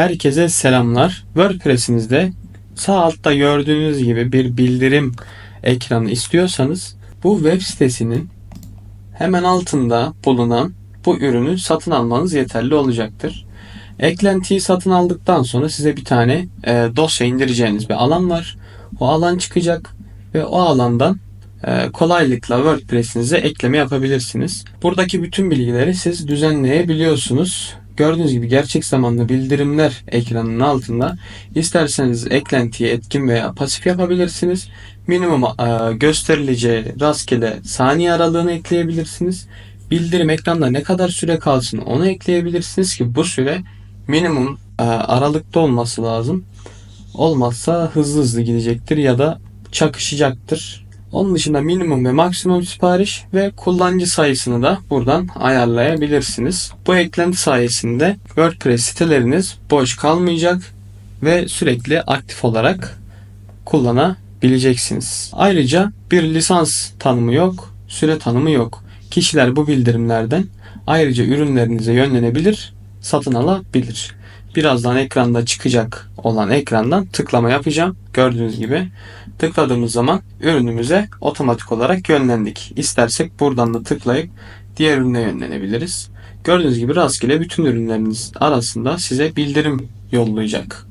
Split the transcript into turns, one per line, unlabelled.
Herkese selamlar. WordPress'inizde sağ altta gördüğünüz gibi bir bildirim ekranı istiyorsanız bu web sitesinin hemen altında bulunan bu ürünü satın almanız yeterli olacaktır. Eklentiyi satın aldıktan sonra size bir tane e, dosya indireceğiniz bir alan var. O alan çıkacak ve o alandan e, kolaylıkla WordPress'inize ekleme yapabilirsiniz. Buradaki bütün bilgileri siz düzenleyebiliyorsunuz. Gördüğünüz gibi gerçek zamanlı bildirimler ekranının altında isterseniz eklentiyi etkin veya pasif yapabilirsiniz. Minimum e, gösterileceği rastgele saniye aralığını ekleyebilirsiniz. Bildirim ekranda ne kadar süre kalsın onu ekleyebilirsiniz ki bu süre minimum e, aralıkta olması lazım. Olmazsa hızlı hızlı gidecektir ya da çakışacaktır. Onun dışında minimum ve maksimum sipariş ve kullanıcı sayısını da buradan ayarlayabilirsiniz. Bu eklenti sayesinde WordPress siteleriniz boş kalmayacak ve sürekli aktif olarak kullanabileceksiniz. Ayrıca bir lisans tanımı yok, süre tanımı yok. Kişiler bu bildirimlerden ayrıca ürünlerinize yönlenebilir, satın alabilir. Birazdan ekranda çıkacak olan ekrandan tıklama yapacağım. Gördüğünüz gibi tıkladığımız zaman ürünümüze otomatik olarak yönlendik. İstersek buradan da tıklayıp diğer ürüne yönlenebiliriz. Gördüğünüz gibi rastgele bütün ürünleriniz arasında size bildirim yollayacak.